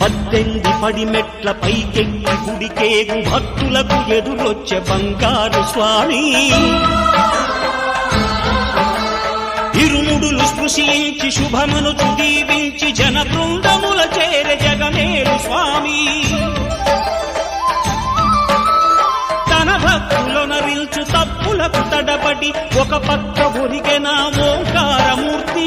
పద్దెనిమిది పడి మెట్ల పైకెక్కి గుడికేగు భక్తులకు ఎదురొచ్చే బంగారు స్వామి. ఇరుముడులు స్పృశించి శుభమును దీవించి జన బృందముల చేర జగమేరు స్వామి. తన భక్తులొనరిల్చు తప్పులకు తడబడి ఒక పక్క ఒరిగెన ఓంకారమూర్తి